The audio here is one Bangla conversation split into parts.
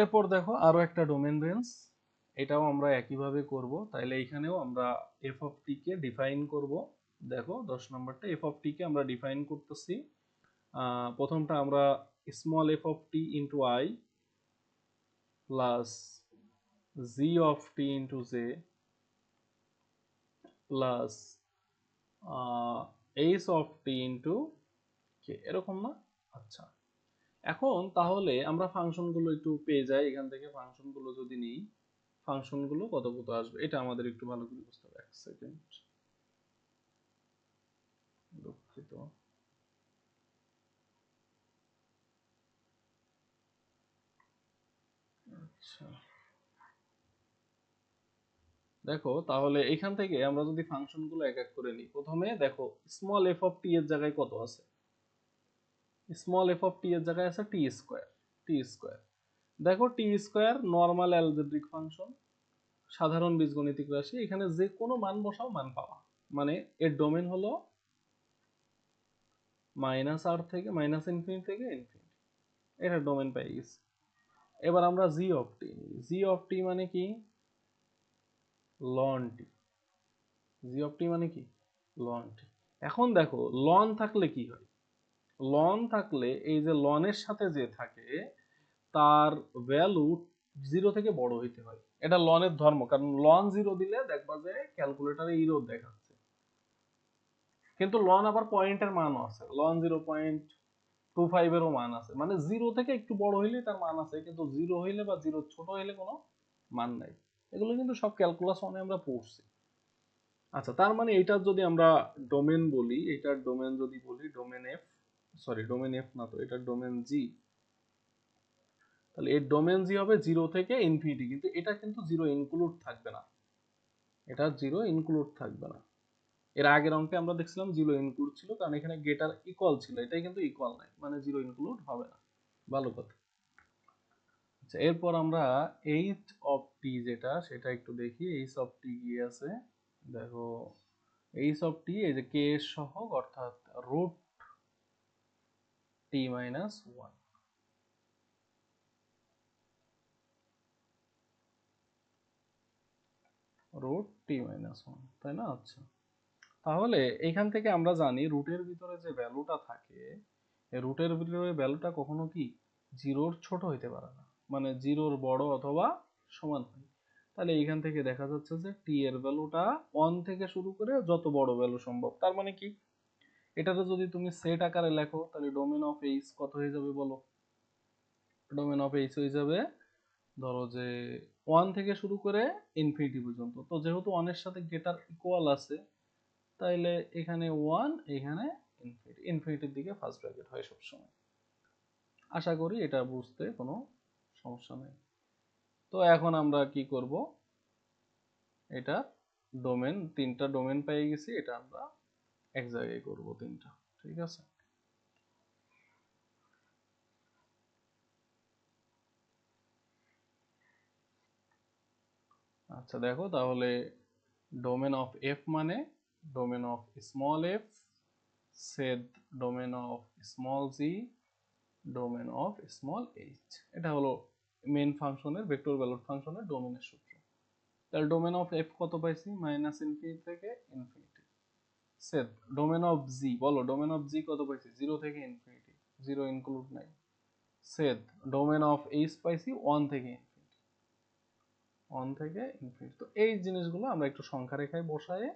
এরপর দেখো আরও একটা ডোমেন রেঞ্জ এটাও আমরা একইভাবে করব। তাইলে এখানেও আমরা এফ অফ টি কে ডিফাইন করব। দেখো দশ নম্বরটা এফ অফ টি কে আমরা ডিফাইন করতেছি। প্রথমটা আমরা small F of T into I plus G of T into J plus H of T into K এরকম না? আচ্ছা। এখন তাহলে আমরা ফাংশনগুলো একটু পেয়ে যাই, এখান থেকে ফাংশনগুলো যদি নিই ফাংশনগুলো কত কত আসবে? এটা আমাদের একটু ভালো করে বুঝতে হবে, এক সেকেন্ড দুঃখিত। আচ্ছা। দেখো, তাহলে এখান থেকে আমরা যদি ফাংশনগুলো এক এক করে নিই, প্রথমে দেখো স্মল এফ অফ টি এর জায়গায় কত আছে? স্মল এফ অফ টি এর জায়গায় আছে টি স্কোয়ার টি স্কোয়ার দেখো T square normal algebraic function সাধারণ বীজগণিতিক রাশি, এখানে যে কোনো মান বসাও মান পাওয়া মানে এর ডোমেন হলো মাইনাস আর থেকে মাইনাস ইনফিনিটি থেকে ইনফিনিটি এটা ডোমেন পেয়ে গেছি। এবার আমরা জি অফ টি জি অফ টি মানে কি? লন টি জি অফ টি মানে কি? লন টি এখন দেখো লন থাকলে কি হয়? লন থাকলে এই যে লনের সাথে যে থাকে, তার ভ্যালু জিরো থেকে বড় হইতে হয় এটা লনের ধর্ম, কারণ লন জিরো দিলে দেখবা যে ক্যালকুলেটারে ইরো দেখাচ্ছে। কিন্তু লন আবার পয়েন্টের মানও আছে। লন জিরো পয়েন্ট টু ফাইভ এরও মান আছে। মানে জিরো থেকে একটু বড় হইলে তার মান আছে, কিন্তু জিরো হইলে বা জিরো ছোট হইলে কোনো মান নাই। এগুলো কিন্তু সব ক্যালকুলাস ওয়ানে আমরা পড়ছি। আচ্ছা তার মানে এটার যদি আমরা ডোমেন বলি এটার ডোমেন যদি বলি domain F sorry domain F না তো এটার ডোমেন জি তাহলে এর ডোমেন জি হবে জিরো থেকে ইনফিনিটি কিন্তু এটা কিন্তু জিরো ইনক্লুড থাকবে না। এটা জিরো ইনক্লুড থাকবে না। এর আগের অঙ্কে আমরা দেখছিলাম জিরো ইনক্লুড ছিল, কারণ এখানে গেটার ইকুয়াল ছিল, এটাই কিন্তু ইকুয়াল নাই মানে জিরো ইনক্লুড হবে না। ভালো কথা। আচ্ছা এরপর আমরা এইচ অফ টি যেটা, সেটা একটু দেখি এইচ অফ টি কি আছে? দেখো এইচ অফ টি এই যে কে এর সহগ, অর্থাৎ root T minus one root T minus one তাই না? আচ্ছা। তাহলে এখান থেকে আমরা জানি রুটের ভিতরে যে ভ্যালুটা থাকে রুটের ভিতরে ভ্যালুটা কখনো কি জিরোর ছোট হইতে পারে না। মানে জিরোর বড় অথবা সমান হয়। তাহলে এইখান থেকে দেখা যাচ্ছে যে টি এর ভ্যালুটা ওয়ান থেকে শুরু করে যত বড় ভ্যালু সম্ভব, তার মানে কি? এটাতে যদি তুমি সেট আকারে লেখো, তাহলে ডোমেন অফ এইচ কত হয়ে যাবে বলো? ডোমেন অফ এইচ হয়ে যাবে, ধরো যে ওয়ান থেকে শুরু করে ইনফিনিটি পর্যন্ত। তো যেহেতু ওয়ানের সাথে গেটার ইকুয়াল আছে, তাইলে এখানে ওয়ান এখানে ইনফিনিটি ইনফিনিটির দিকে ফার্স্ট ব্র্যাকেট হয় সবসময়। আশা করি এটা বুঝতে কোনো সমস্যা নেই। তো এখন আমরা কি করব? এটা ডোমেন তিনটা ডোমেন পেয়ে গেছি, এটা আমরা এক জায়গায় করব তিনটা, ঠিক আছে? আচ্ছা দেখো তাহলে ডোমেন অফ এফ মানে domain of small F Seth domain of small G domain of small H এটা হলো মেন ফাংশনের ভেক্টর ভ্যালুড ফাংশনের ডোমেনের সূত্র। তাহলে ডোমেন অফ এফ কত পাইছি? মাইনাস ইনফিনিটি থেকে ইনফিনিটি সেদ ডোমেন অফ জি বলো ডোমেন অফ জি কত পাইছি? জিরো থেকে ইনফিনিটি জিরো ইনক্লুড নাই। সেদ ডোমেন অফ এইচ পাইছি ওয়ান থেকে ইনফিনিটি ওয়ান থেকে ইনফিনিটি তো এই জিনিসগুলো আমরা একটু সংখ্যা রেখায় বসায়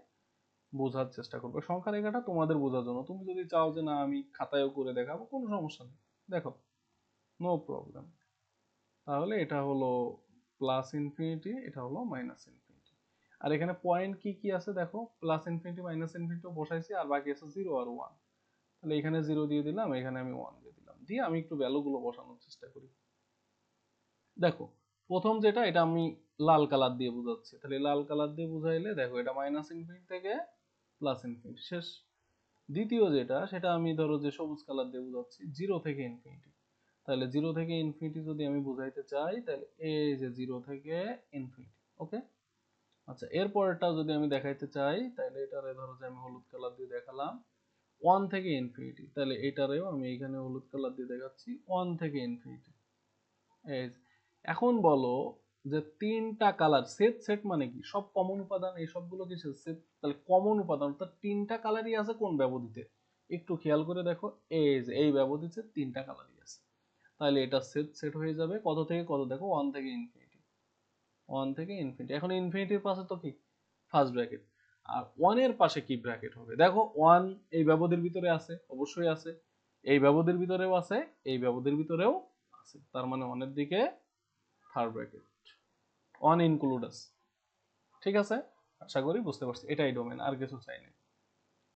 বোঝার চেষ্টা করব। সংখ্যা রেখাটা তোমাদের বোঝার জন্য। তুমি যদি চাও যে না, আমি খাতায়ও করে দেখাবো, কোনো সমস্যা নেই। দেখো নো প্রবলেম তাহলে এটা হলো প্লাস ইনফিনিটি এটা হলো মাইনাস ইনফিনিটি আর এখানে পয়েন্ট কি কি আছে দেখো? প্লাস ইনফিনিটি মাইনাস ইনফিনিটি বসাইছি, আর বাকি আছে জিরো আর ওয়ান তাহলে এখানে জিরো দিয়ে দিলাম, এখানে আমি ওয়ান দিয়ে দিলাম। দিয়ে আমি একটু ভ্যালুগুলো বসানোর চেষ্টা করি। দেখো, প্রথম যেটা, এটা আমি লাল কালার দিয়ে বোঝাচ্ছি। তাহলে লাল কালার দিয়ে বুঝাইলে, দেখো, এটা মাইনাস ইনফিনিটি থেকে প্লাস ইনফিনিটি শেষ। দ্বিতীয় যেটা, সেটা আমি ধরো যে সবুজ কালার দিয়ে বোঝাচ্ছি জিরো থেকে ইনফিনিটি তাহলে জিরো থেকে ইনফিনিটি যদি আমি বুঝাইতে চাই, তাহলে এই যে জিরো থেকে ইনফিনিটি ওকে আচ্ছা এরপরটা যদি আমি দেখাইতে চাই তাহলে এটারে ধরো যে আমি হলুদ কালার দিয়ে দেখালাম। ওয়ান থেকে ইনফিনিটি তাহলে এটারেও আমি এখানে হলুদ কালার দিয়ে দেখাচ্ছি ওয়ান থেকে ইনফিনিটি এখন বলো যে তিনটা কালার সেট সেট মানে কি? সব কমন উপাদান, এই সবগুলো কি সেট তাহলে কমন উপাদান, অর্থাৎ তিনটা কালারই আছে কোন ব্যবধিতে? একটু খেয়াল করে দেখো, এই যে, এই ব্যবধিতে তিনটা কালারই আছে। তাহলে এটা সেট সেট হয়ে যাবে, কত থেকে কত? দেখো ওয়ান থেকে ইনফিনিটি ওয়ান থেকে ইনফিনিটি এখন ইনফিনিটির পাশে তো কি? ফার্স্ট ব্র্যাকেট আর ওয়ানের পাশে কি ব্র্যাকেট হবে? দেখো ওয়ান এই ব্যবধির ভিতরে আছে, অবশ্যই আছে। এই ব্যবধির ভিতরেও আছে, এই ব্যবধির ভিতরেও আছে। তার মানে ওয়ানের দিকে থার্ড ব্র্যাকেট ওয়ান ইনক্লুড আছে ঠিক আছে? আশা করি বুঝতে পারছি। এটাই ডোমেন আর কিছু চাই না।